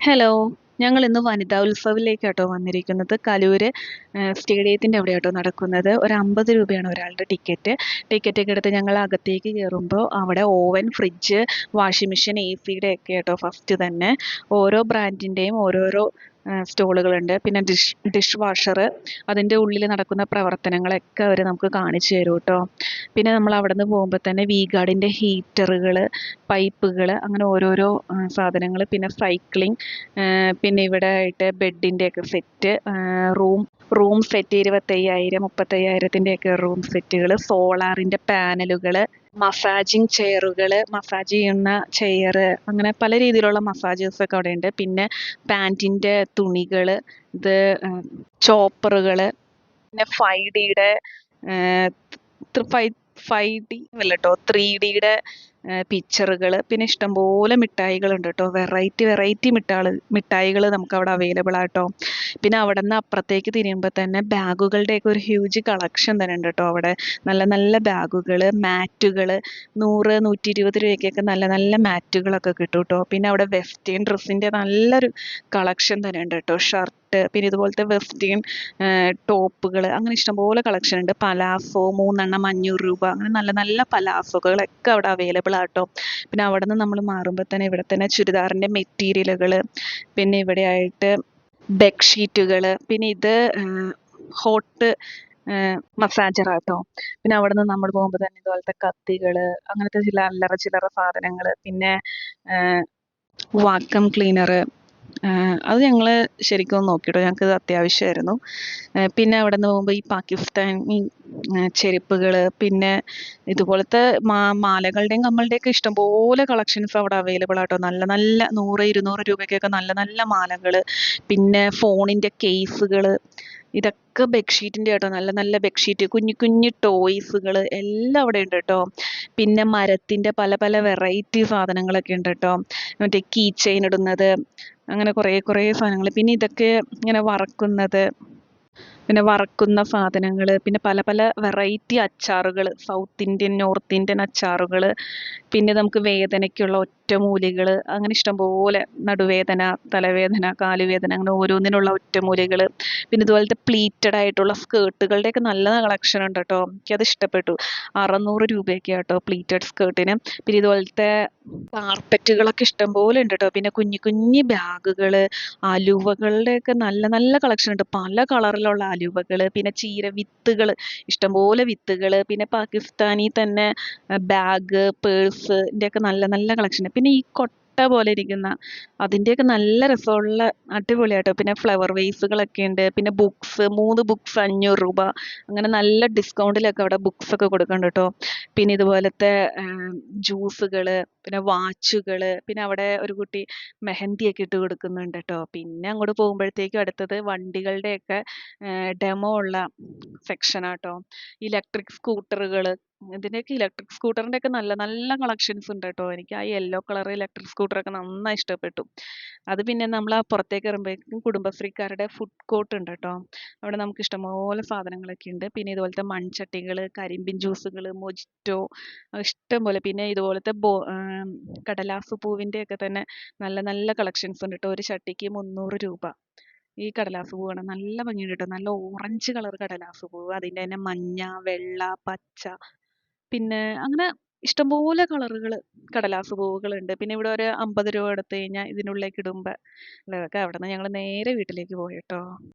Hello ഞങ്ങൾ ഇന്ന് വനിതാ ഉത്സവിലേക്കാട്ടോ വന്നിരിക്കുന്നത്. കലൂർ സ്റ്റേഡിയത്തിന്റെ അവിടെ ആട്ടോ നടക്കുന്നത്. ഒരു അമ്പത് രൂപയാണ് ഒരാളുടെ ടിക്കറ്റ്. ടിക്കറ്റൊക്കെ എടുത്ത് ഞങ്ങൾ അകത്തേക്ക് കയറുമ്പോൾ അവിടെ oven fridge washing machine A സിയുടെ ഒക്കെ ആട്ടോ ഫസ്റ്റ് തന്നെ. ഓരോ ബ്രാൻഡിന്റെയും ഓരോരോ സ്റ്റോളുകളുണ്ട്. പിന്നെ ഡിഷ് ഡിഷ് വാഷർ അതിന്റെ ഉള്ളിൽ നടക്കുന്ന പ്രവർത്തനങ്ങളൊക്കെ അവർ നമുക്ക് കാണിച്ചു തരും കേട്ടോ. പിന്നെ നമ്മൾ അവിടെ നിന്ന് പോകുമ്പോൾ തന്നെ വി ഗാർഡിന്റെ ഹീറ്ററുകൾ പൈപ്പുകൾ അങ്ങനെ ഓരോരോ സാധനങ്ങൾ. പിന്നെ സൈക്ലിംഗ് പിന്നെ ഇവിടെ ആയിട്ട് ബെഡിന്റെ ഒക്കെ സെറ്റ് റൂം റൂം സെറ്റ് ഇരുപത്തയ്യായിരം മുപ്പത്തയ്യായിരത്തിന്റെയൊക്കെ റൂം സെറ്റുകൾ സോളാറിന്റെ പാനലുകൾ മസാജിങ് ചെയറുകൾ മസാജ് ചെയ്യുന്ന ചെയർ അങ്ങനെ പല രീതിയിലുള്ള മസാജേഴ്സ് ഒക്കെ അവിടെ ഉണ്ട് പിന്നെ പാന്റിന്റെ തുണികൾ ഇത് ചോപ്പറുകൾ പിന്നെ ഫൈവ് ഡിയുടെ ഫൈവ് ഫൈവ് ഡി അല്ല ത്രീ ഡിയുടെ പിക്ചറുകൾ പിന്നെ ഇഷ്ടംപോലെ മിഠായികളുണ്ട് കേട്ടോ വെറൈറ്റി വെറൈറ്റി മിഠാൾ മിഠായികൾ നമുക്ക് അവിടെ അവൈലബിൾ ആട്ടോ. പിന്നെ അവിടെ നിന്ന് അപ്പുറത്തേക്ക് തിരിയുമ്പോൾ തന്നെ ബാഗുകളുടെ ബാഗുകളുടെയൊക്കെ ഒരു ഹ്യൂജ് കളക്ഷൻ തന്നെ ഉണ്ട് കേട്ടോ അവിടെ. നല്ല നല്ല ബാഗുകൾ മാറ്റുകൾ നൂറ് നൂറ്റി ഇരുപത് രൂപയ്ക്കൊക്കെ നല്ല നല്ല മാറ്റുകളൊക്കെ കിട്ടും കേട്ടോ പിന്നെ അവിടെ വെസ്റ്റേൺ ഡ്രസ്സിന്റെ നല്ലൊരു കളക്ഷൻ തന്നെ ഉണ്ട് കേട്ടോ ഷർട്ട് പിന്നെ ഇതുപോലത്തെ വെസ്റ്റേൺ ടോപ്പുകൾ അങ്ങനെ ഇഷ്ടംപോലെ കളക്ഷൻ ഉണ്ട്. പലാഫോ മൂന്നെണ്ണം അഞ്ഞൂറ് രൂപ അങ്ങനെ നല്ല നല്ല പലാസോകളൊക്കെ അവിടെ അവൈലബിൾ ആട്ടോ. പിന്നെ അവിടെ നിന്ന് നമ്മൾ മാറുമ്പോൾ തന്നെ ഇവിടെ തന്നെ ചുരിദാറിന്റെ മെറ്റീരിയലുകൾ പിന്നെ ഇവിടെ ആയിട്ട് ബെഡ്ഷീറ്റുകൾ പിന്നെ ഇത് ഹോട്ട് മസാജർ ആട്ടോ പിന്നെ അവിടെ നിന്ന് നമ്മൾ പോകുമ്പോൾ തന്നെ ഇതുപോലത്തെ കത്തികൾ അങ്ങനത്തെ ചില അല്ലറ ചില്ലറ സാധനങ്ങൾ പിന്നെ വാക്വം ക്ലീനർ അത് ഞങ്ങൾ ശരിക്കും നോക്കിയിട്ടോ ഞങ്ങൾക്ക് അത്യാവശ്യമായിരുന്നു. പിന്നെ അവിടെ നിന്ന് പോകുമ്പോൾ ഈ പാകിസ്ഥാനി ചെരുപ്പുകൾ പിന്നെ ഇതുപോലത്തെ മാ മാലകളുടെയും കമ്മളുടെയൊക്കെ ഇഷ്ടംപോലെ കളക്ഷൻസ് അവിടെ അവൈലബിൾ ആട്ടോ. നല്ല നല്ല നൂറ് ഇരുന്നൂറ് രൂപയ്ക്കൊക്കെ നല്ല നല്ല മാലകൾ പിന്നെ ഫോണിന്റെ കേസുകൾ ഇതൊക്കെ ബെഡ്ഷീറ്റിന്റെ കേട്ടോ നല്ല നല്ല ബെഡ്ഷീറ്റ് കുഞ്ഞു കുഞ്ഞു ടോയ്സുകൾ എല്ലാം അവിടെ ഉണ്ട് കേട്ടോ. പിന്നെ മരത്തിന്റെ പല പല വെറൈറ്റി സാധനങ്ങളൊക്കെ ഉണ്ട് കേട്ടോ. മറ്റേ കീ ചെയിൻ ഇടുന്നത് അങ്ങനെ കുറേ കുറേ സാധനങ്ങൾ പിന്നെ ഇതൊക്കെ ഇങ്ങനെ വറക്കുന്നത് പിന്നെ വറക്കുന്ന സാധനങ്ങൾ പിന്നെ പല പല വെറൈറ്റി അച്ചാറുകൾ സൗത്ത് ഇന്ത്യൻ നോർത്ത് ഇന്ത്യൻ അച്ചാറുകൾ പിന്നെ നമുക്ക് വേദനയ്ക്കുള്ള ഒറ്റമൂലികൾ അങ്ങനെ ഇഷ്ടംപോലെ നടുവേദന തലവേദന കാലുവേദന അങ്ങനെ ഓരോന്നിനുള്ള ഒറ്റമൂലികൾ പിന്നെ ഇതുപോലത്തെ പ്ലീറ്റഡ് ആയിട്ടുള്ള സ്കേർട്ടുകളുടെയൊക്കെ നല്ല കളക്ഷൻ ഉണ്ട് കേട്ടോ എനിക്കത് ഇഷ്ടപ്പെട്ടു. അറുന്നൂറ് രൂപയൊക്കെ കേട്ടോ പ്ലീറ്റഡ് സ്കേർട്ടിന് പിന്നെ ഇതുപോലത്തെ കാർപ്പറ്റുകളൊക്കെ ഇഷ്ടംപോലെ ഉണ്ട് കേട്ടോ പിന്നെ കുഞ്ഞു കുഞ്ഞു ബാഗുകൾ അലുവകളുടെയൊക്കെ നല്ല നല്ല കളക്ഷൻ ഉണ്ട്. പല കളറിലുള്ള അലുവകൾ പിന്നെ ചീര വിത്തുകൾ ഇഷ്ടംപോലെ വിത്തുകൾ പിന്നെ പാകിസ്ഥാനി തന്നെ ബാഗ് പേഴ്സ് ഒക്കെ നല്ല നല്ല കളക്ഷൻ പിന്നെ ഈ കൊട്ട പോലെ ഇരിക്കുന്ന. അതിന്റെയൊക്കെ നല്ല രസമുള്ള അടിപൊളിയാട്ടോ. പിന്നെ ഫ്ലവർ വേസുകളൊക്കെ ഉണ്ട്. പിന്നെ ബുക്സ് മൂന്ന് ബുക്സ് അഞ്ഞൂറ് രൂപ. അങ്ങനെ നല്ല ഡിസ്കൗണ്ടിലൊക്കെ അവിടെ ബുക്സ് ഒക്കെ കൊടുക്കുന്നുണ്ട് കേട്ടോ പിന്നെ ഇതുപോലത്തെ ജ്യൂസുകൾ പിന്നെ വാച്ചുകൾ പിന്നെ അവിടെ ഒരു കുട്ടി മെഹന്തിയൊക്കെ ഇട്ട് കൊടുക്കുന്നുണ്ട് കേട്ടോ പിന്നെ അങ്ങോട്ട് പോകുമ്പോഴത്തേക്കും അടുത്തത് വണ്ടികളുടെയൊക്കെ ഡെമോ ഉള്ള സെക്ഷനാട്ടോ ഇലക്ട്രിക് സ്കൂട്ടറുകൾ ഇതിന്റെയൊക്കെ ഇലക്ട്രിക് സ്കൂട്ടറിന്റെ ഒക്കെ നല്ല നല്ല കളക്ഷൻസ് ഉണ്ട് കേട്ടോ. എനിക്ക് ആ യെല്ലോ കളർ ഇലക്ട്രിക് സ്കൂട്ടറൊക്കെ നന്നായി ഇഷ്ടപ്പെട്ടു. അത് പിന്നെ നമ്മൾ ആ പുറത്തേക്ക് ഇറങ്ങുമ്പോഴേക്കും കുടുംബശ്രീക്കാരുടെ ഫുഡ് കോർട്ട് ഉണ്ട് കേട്ടോ. അവിടെ നമുക്ക് ഇഷ്ടംപോലെ സാധനങ്ങളൊക്കെ ഉണ്ട്. പിന്നെ ഇതുപോലത്തെ മൺചട്ടികൾ കരിമ്പിൻ ജ്യൂസുകൾ മൊജിറ്റോ ഇഷ്ടംപോലെ. പിന്നെ ഇതുപോലത്തെ ബോ കടലാസ് പൂവിന്റെ ഒക്കെ തന്നെ നല്ല നല്ല കളക്ഷൻസ് ഉണ്ട് കേട്ടോ. ഒരു ചട്ടിക്ക് മുന്നൂറ് രൂപ. ഈ കടലാസ് പൂവ് നല്ല ഭംഗിയുണ്ട് കേട്ടോ. നല്ല ഓറഞ്ച് കളർ കടലാസ് പൂവ്. അതിന്റെ തന്നെ മഞ്ഞ വെള്ള പച്ച പിന്നെ അങ്ങനെ ഇഷ്ടംപോലെ കളറുകൾ കടലാസ് പൂവുകളുണ്ട്. പിന്നെ ഇവിടെ ഒരു അമ്പത് രൂപ എടുത്തു കഴിഞ്ഞാൽ ഇതിനുള്ളിലേക്ക് ഇടുമ്പോൾ അതൊക്കെ നിന്ന് ഞങ്ങൾ നേരെ വീട്ടിലേക്ക് പോയി കേട്ടോ.